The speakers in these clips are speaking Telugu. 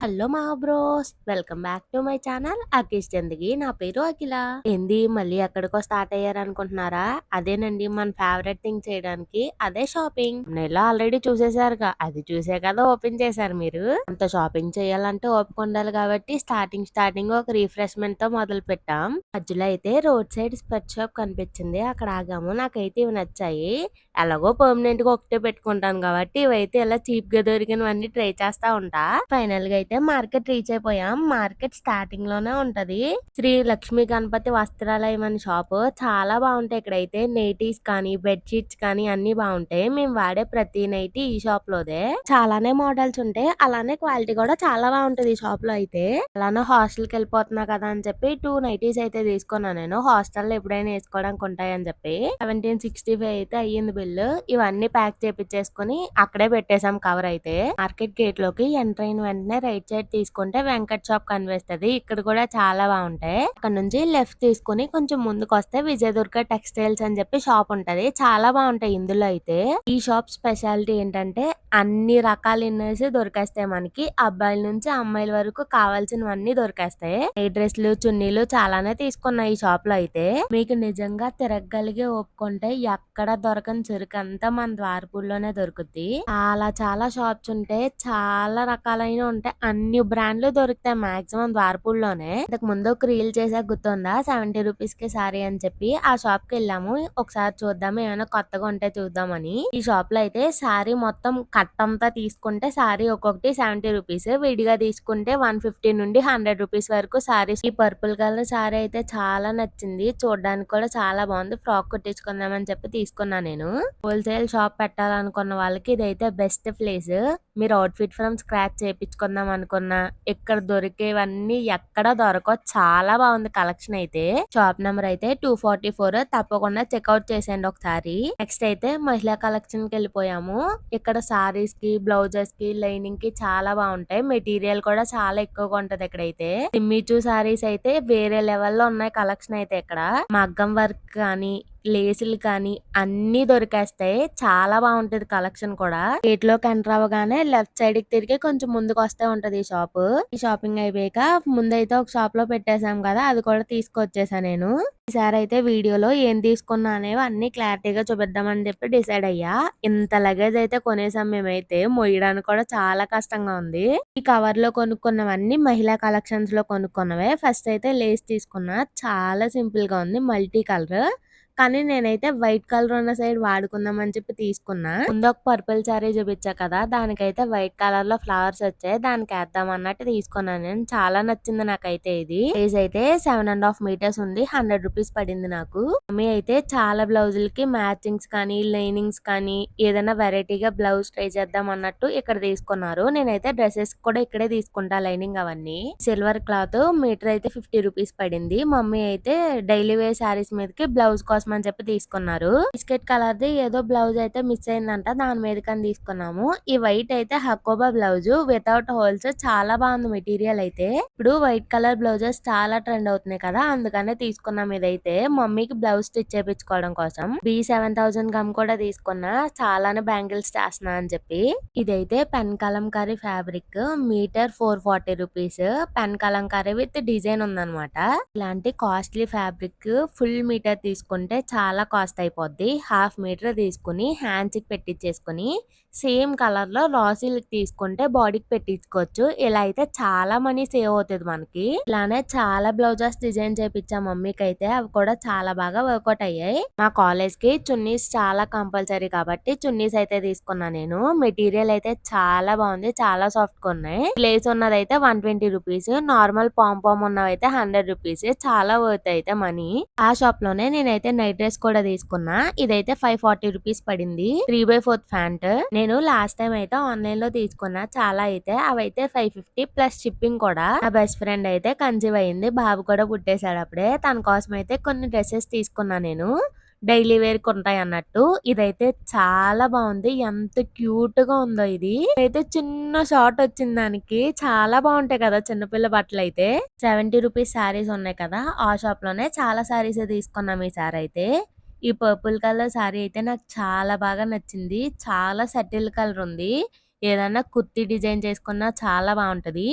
హలో మా bros welcome back to my channel. Akhish Chandagi నా పేరు అఖిల. ఏంది మళ్ళీ ఎక్కడికో స్టార్ట్ అయ్యారు అనుకుంటున్నారా అదేనండి మన ఫేవరెట్ థింగ్ చేయడానికి అదే షాపింగ్ నెల ఆల్రెడీ చూసేసారుగా అది చూసే కదా ఓపెన్ చేశారు మీరు. అంత షాపింగ్ చేయాలంటే ఓపిక ఉండాలి కాబట్టి స్టార్టింగ్ స్టార్టింగ్ ఒక రిఫ్రెష్మెంట్తో మొదలు పెట్టాం. మధ్యలో అయితే రోడ్ సైడ్ స్పెట్ షాప్ కనిపించింది. అక్కడ ఆగాము. నాకైతే ఇవి నచ్చాయి. ఎలాగో పర్మనెంట్గా ఒకటే పెట్టుకుంటాను కాబట్టి ఇవైతే ఇలా చీప్గా దొరికినవన్నీ ట్రై చేస్తా ఉంటా. ఫైనల్గా అయితే మార్కెట్ రీచ్ అయిపోయాం. మార్కెట్ స్టార్టింగ్లోనే ఉంటది. శ్రీ లక్ష్మీ గణపతి వస్త్రాలయం అనే షాప్. చాలా బాగుంటాయి ఇక్కడైతే. నైటీస్ కానీ బెడ్ షీట్స్ కానీ అన్ని బాగుంటాయి. మేము వాడే ప్రతి నైటీ ఈ షాప్ లోదే. చాలానే మోడల్స్ ఉంటాయి అలానే క్వాలిటీ కూడా చాలా బాగుంటది ఈ షాప్లో అయితే. అలానే హాస్టల్కి వెళ్ళిపోతున్నా కదా అని చెప్పి టూ నైటీస్ అయితే తీసుకున్నాను నేను. హాస్టల్లో ఎప్పుడైనా వేసుకోవడానికి ఉంటాయని చెప్పి. సెవెంటీన్ సిక్స్టీ ఫైవ్ అయితే అయ్యింది బిల్లు ఇవన్నీ ప్యాక్ చేపించేసుకుని అక్కడే పెట్టేసాం కవర్ అయితే. మార్కెట్ గేట్లోకి ఎంటర్ అయిన వెంటనే రైట్ సైడ్ తీసుకుంటే వెంకట్ షాప్ కనిపిస్తది. ఇక్కడ కూడా చాలా బాగుంటాయి. అక్కడ నుంచి లెఫ్ట్ తీసుకుని కొంచెం ముందుకు వస్తే విజయదుర్గ టెక్స్టైల్స్ అని చెప్పి షాప్ ఉంటది. చాలా బాగుంటాయి ఇందులో అయితే. ఈ షాప్ స్పెషాలిటీ ఏంటంటే అన్ని రకాల ఇన్నర్స్ దొరికేస్తాయి మనకి. అబ్బాయిల నుంచి అమ్మాయిల వరకు కావాల్సినవన్నీ దొరికేస్తాయి. ఈ డ్రెస్లు చున్నీలు చాలానే తీసుకున్నాయి ఈ షాప్లో అయితే. మీకు నిజంగా తిరగగలిగే ఒప్పుకుంటే ఎక్కడ దొరకని చెరుకు అంతా మన ద్వారపూర్లోనే దొరుకుద్ది. చాలా చాలా షాప్స్ ఉంటాయి చాలా రకాలైన ఉంటాయి. అన్ని బ్రాండ్లు దొరుకుతాయి మాక్సిమం ద్వారపూర్లోనే ఇంతకు ముందు ఒక రీల్ చేసా గుర్తుందా? సెవెంటీ రూపీస్కి సారీ అని చెప్పి ఆ షాప్కి వెళ్ళాము. ఒకసారి చూద్దాం ఏమైనా కొత్తగా ఉంటే చూద్దామని. ఈ షాప్లో అయితే సారీ మొత్తం కట్ అంతా తీసుకుంటే సారీ ఒక్కొక్కటి సెవెంటీ రూపీస్. విడిగా తీసుకుంటే వన్ ఫిఫ్టీ నుండి హండ్రెడ్ రూపీస్ వరకు సారీస్. ఈ పర్పుల్ కలర్ సారీ అయితే చాలా నచ్చింది. చూడడానికి కూడా చాలా బాగుంది. ఫ్రాక్ కుట్టించుకుందామని చెప్పి తీసుకున్నా నేను. హోల్సేల్ షాప్ పెట్టాలనుకున్న వాళ్ళకి ఇదైతే బెస్ట్ ప్లేస్. మీరు అవుట్ఫిట్ ఫ్రమ్ స్క్రాచ్ చేయించుకుందాం అనుకున్నా. ఇక్కడ దొరికేవన్నీ ఎక్కడ దొరకవు. చాలా బాగుంది కలెక్షన్ అయితే. షాప్ నెంబర్ అయితే టూ ఫార్టీ ఫోర్. తప్పకుండా చెక్అవుట్ చేసేయండి ఒకసారి. నెక్స్ట్ అయితే మహిళా కలెక్షన్కి వెళ్ళిపోయాము. ఇక్కడ సారీస్కి బ్లౌజెస్కి లైనింగ్కి చాలా బాగుంటాయి. మెటీరియల్ కూడా చాలా ఎక్కువగా ఉంటది ఇక్కడైతే. సిమ్మిచూ సారీస్ అయితే వేరే లెవెల్లో ఉన్నాయి కలెక్షన్ అయితే ఇక్కడ. మగ్గం వర్క్ కానీ లేసులు కానీ అన్నీ దొరికేస్తాయి. చాలా బాగుంటుంది కలెక్షన్ కూడా. గేట్లోకి ఎంటర్ అవ్వగానే లెఫ్ట్ సైడ్కి తిరిగి కొంచెం ముందుకు వస్తే ఉంటది ఈ షాప్. ఈ షాపింగ్ అయిపోయాక ముందైతే ఒక షాప్లో పెట్టేశాం కదా అది కూడా తీసుకొచ్చేసా నేను. ఈసారి అయితే వీడియోలో ఏం తీసుకున్నా అనేవి అన్ని క్లారిటీగా చూపిద్దామని చెప్పి డిసైడ్ అయ్యా. ఇంత లగేజ్ అయితే కొనేసాం మేమైతే మొయ్యడానికి కూడా చాలా కష్టంగా ఉంది. ఈ కవర్లో కొనుక్కున్నవన్నీ మహిళా కలెక్షన్స్లో కొనుక్కున్నవే. ఫస్ట్ అయితే లేస్ తీసుకున్నా చాలా సింపుల్గా ఉంది మల్టీ కలర్. కానీ నేనైతే వైట్ కలర్ ఉన్న సైడ్ వాడుకుందాం అని చెప్పి తీసుకున్నా. ముందు ఒక పర్పుల్ సారీ చూపించా కదా దానికైతే వైట్ కలర్లో ఫ్లవర్స్ వచ్చాయి. దానికి వేద్దాం అన్నట్టు తీసుకున్నాను నేను. చాలా నచ్చింది నాకైతే ఇది. సైజ్ అయితే సెవెన్ అండ్ హాఫ్ మీటర్స్ ఉంది. హండ్రెడ్ రూపీస్ పడింది నాకు. మమ్మీ అయితే చాలా బ్లౌజులకి మ్యాచింగ్స్ కానీ లైనింగ్స్ కానీ ఏదైనా వెరైటీగా బ్లౌజ్ ట్రై చేద్దాం అన్నట్టు ఇక్కడ తీసుకున్నారు. నేనైతే డ్రెస్సెస్ కూడా ఇక్కడే తీసుకుంటా లైనింగ్ అవన్నీ. సిల్వర్ క్లాత్ మీటర్ అయితే ఫిఫ్టీ రూపీస్ పడింది. మమ్మీ అయితే డైలీ వేర్ శారీస్ మీదకి బ్లౌజ్ కోసం అని చెప్పి తీసుకున్నారు. బిస్కెట్ కలర్ ది ఏదో బ్లౌజ్ అయితే మిస్ అయిందంట దాని మీద కని తీసుకున్నాము. ఈ వైట్ అయితే హకోబా బ్లౌజ్ వితౌట్ హోల్స్ చాలా బాగుంది మెటీరియల్ అయితే. ఇప్పుడు వైట్ కలర్ బ్లౌజెస్ చాలా ట్రెండ్ అవుతున్నాయి కదా అందుకనే తీసుకున్నాం ఇదైతే. మమ్మీకి బ్లౌజ్ స్టిచ్ చేయించుకోవడం కోసం. బి సెవెన్ థౌసండ్ గమ్ కూడా తీసుకున్నా చాలానే బ్యాంగిల్స్ చేస్తున్నా అని చెప్పి. ఇదైతే pen kalamkari fabric meter four forty rupees. Pen kalamkari with design ఉందన్నమాట. ఇలాంటి కాస్ట్లీ ఫ్యాబ్రిక్ ఫుల్ మీటర్ తీసుకుంటే చాలా కాస్ట్ అయిపోద్ది. హాఫ్ మీటర్ తీసుకుని హ్యాండ్స్కి సేమ్ కలర్లో రా సిల్క్ తీసుకుంటే బాడీకి పెట్టించుకోవచ్చు. ఇలా అయితే చాలా మనీ సేవ్ అవుతుంది మనకి. ఇలానే చాలా బ్లౌజెస్ డిజైన్ చేపించా మమ్మీకి అయితే అవి కూడా చాలా బాగా వర్కౌట్ అయ్యాయి. మా కాలేజ్కి చున్నీస్ చాలా కంపల్సరీ కాబట్టి చున్నీస్ అయితే తీసుకున్నా నేను. మెటీరియల్ అయితే చాలా బాగుంది. చాలా సాఫ్ట్గా ఉన్నాయి. ప్లేస్ ఉన్నది అయితే one twenty rupees. Normal palm palm ఉన్నవి అయితే హండ్రెడ్ రూపీస్. చాలా వర్త్ అయితే మనీ. ఆ షాప్లోనే నేనైతే నైట్ డ్రెస్ కూడా తీసుకున్నా. ఇదైతే ఫైవ్ ఫార్టీ రూపీస్ పడింది. Three by fourth pant. నేను లాస్ట్ టైం అయితే ఆన్లైన్లో చాలా అయితే అవైతే ఫైవ్ ఫిఫ్టీ ప్లస్ షిప్పింగ్ కూడా. నా బెస్ట్ ఫ్రెండ్ అయితే కన్సీవ్ అయింది బాబు కూడా పుట్టేశాడు అప్పుడే. తన కోసం అయితే కొన్ని డ్రెస్సెస్ తీసుకున్నా నేను. డైలీ వేర్ ఉంటాయి అన్నట్టు. ఇదైతే చాలా బాగుంది. ఎంత క్యూట్గా ఉందో ఇది. అయితే చిన్న షార్ట్ వచ్చింది దానికి చాలా బాగుంటాయి కదా చిన్నపిల్ల బట్టలు అయితే. సెవెంటీ రూపీస్ శారీస్ ఉన్నాయి కదా. ఆ షాప్లోనే చాలా శారీస్ తీసుకున్నాం ఈ సారీ అయితే. ఈ పర్పుల్ కలర్ శారీ అయితే నాకు చాలా బాగా నచ్చింది. చాలా సెటిల్ కలర్ ఉంది. ఏదైనా కుర్తి డిజైన్ చేసుకున్నా చాలా బాగుంటుంది.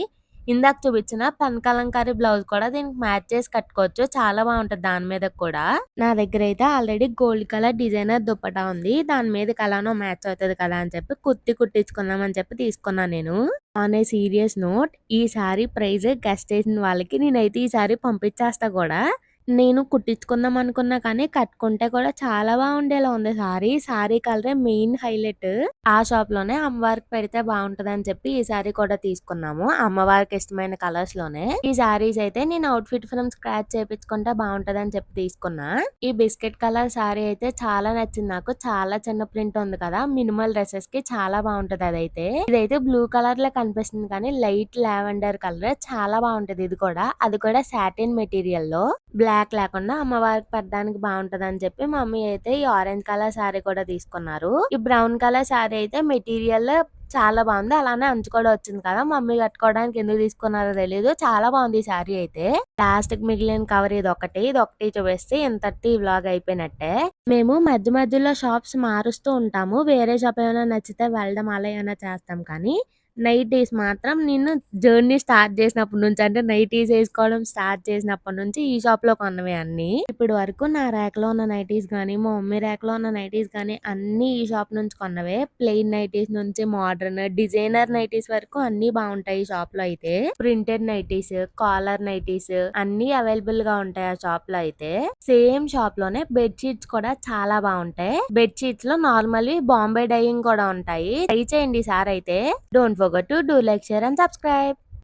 ఇందాక చూపించిన పెన్ కలంకారీ బ్లౌజ్ కూడా దీనికి మ్యాచ్ చేసి కట్టుకోవచ్చు. చాలా బాగుంటుంది దాని మీద కూడా. నా దగ్గర అయితే already gold colour designer dupatta ఉంది. దాని మీద కలానో మ్యాచ్ అవుతుంది కదా అని చెప్పి కుర్తి కుట్టించుకుందాం అని చెప్పి తీసుకున్నాను నేను. ఆన్ ఏ సీరియస్ నోట్ ఈ సారీ ప్రైజ్ గెస్ట్ చేసిన వాళ్ళకి నేనైతే ఈ సారీ పంపించేస్తా కూడా. నేను కుట్టించుకుందాం అనుకున్నా కానీ కట్టుకుంటే కూడా చాలా బాగుండేలా ఉంది. సారీ సారీ కలరే మెయిన్ హైలైట్. ఆ షాప్లోనే అమ్మవారికి పెడితే బాగుంటది అని చెప్పి ఈ సారీ కూడా తీసుకున్నాము. అమ్మవారికి ఇష్టమైన కలర్స్లోనే ఈ సారీస్ అయితే నేను అవుట్ ఫిట్ ఫ్రమ్ స్క్రాచ్ చేపించుకుంటే బాగుంటది అని చెప్పి తీసుకున్నా. ఈ బిస్కెట్ కలర్ సారీ అయితే చాలా నచ్చింది నాకు. చాలా చిన్న ప్రింట్ ఉంది కదా మినిమల్ డ్రెస్సెస్కి చాలా బాగుంటది అదైతే. ఇదైతే బ్లూ కలర్లో కనిపిస్తుంది కానీ లైట్ లావెండర్ కలర్. చాలా బాగుంటది ఇది కూడా. అది కూడా సాటిన్ మెటీరియల్లో బ్లాక్ బ్లాక్ లేకుండా అమ్మవారికి పెట్టడానికి బాగుంటది అని చెప్పి మమ్మీ అయితే ఈ ఆరెంజ్ కలర్ శారీ కూడా తీసుకున్నారు. ఈ బ్రౌన్ కలర్ శారీ అయితే మెటీరియల్ చాలా బాగుంది. అలానే అంచు కూడా వచ్చింది కదా మమ్మీ కట్టుకోవడానికి ఎందుకు తీసుకున్నారో తెలియదు చాలా బాగుంది ఈ శారీ అయితే. లాస్ట్కి మిగిలిన కవర్ ఇది ఒకటి ఇది ఒకటి చూపిస్తే ఇంతటి వ్లాగ్ అయిపోయినట్టే. మేము మధ్య మధ్యలో షాప్స్ మారుస్తూ ఉంటాము. వేరే షాప్ ఏమైనా నచ్చితే వెళ్ళడం అలా ఏమైనా చేస్తాం కానీ నైటీస్ మాత్రం నేను జర్నీ స్టార్ట్ చేసినప్పటి నుంచి అంటే నైటీస్ వేసుకోవడం స్టార్ట్ చేసినప్పటి నుంచి ఈ షాప్లో కొన్నవి అన్ని. ఇప్పటి వరకు నా ర్యాక్లో ఉన్న నైటీస్ కానీ మా మమ్మీ ర్యాక్లో ఉన్న నైటీస్ కానీ అన్ని ఈ షాప్ నుంచి కొన్నవే. ప్లెయిన్ నైటీస్ నుంచి మోడర్న్ డిజైనర్ నైటీస్ వరకు అన్ని బాగుంటాయి ఈ షాప్లో అయితే. ప్రింటెడ్ నైటీస్ కాలర్ నైటీస్ అన్ని అవైలబుల్గా ఉంటాయి ఆ షాప్లో అయితే. సేమ్ షాప్లోనే కూడా చాలా బాగుంటాయి. బెడ్షీట్స్లో నార్మల్ బాంబే డైయింగ్ కూడా ఉంటాయి. ట్రై చేయండి సార్ అయితే. Don't forget to do like share and subscribe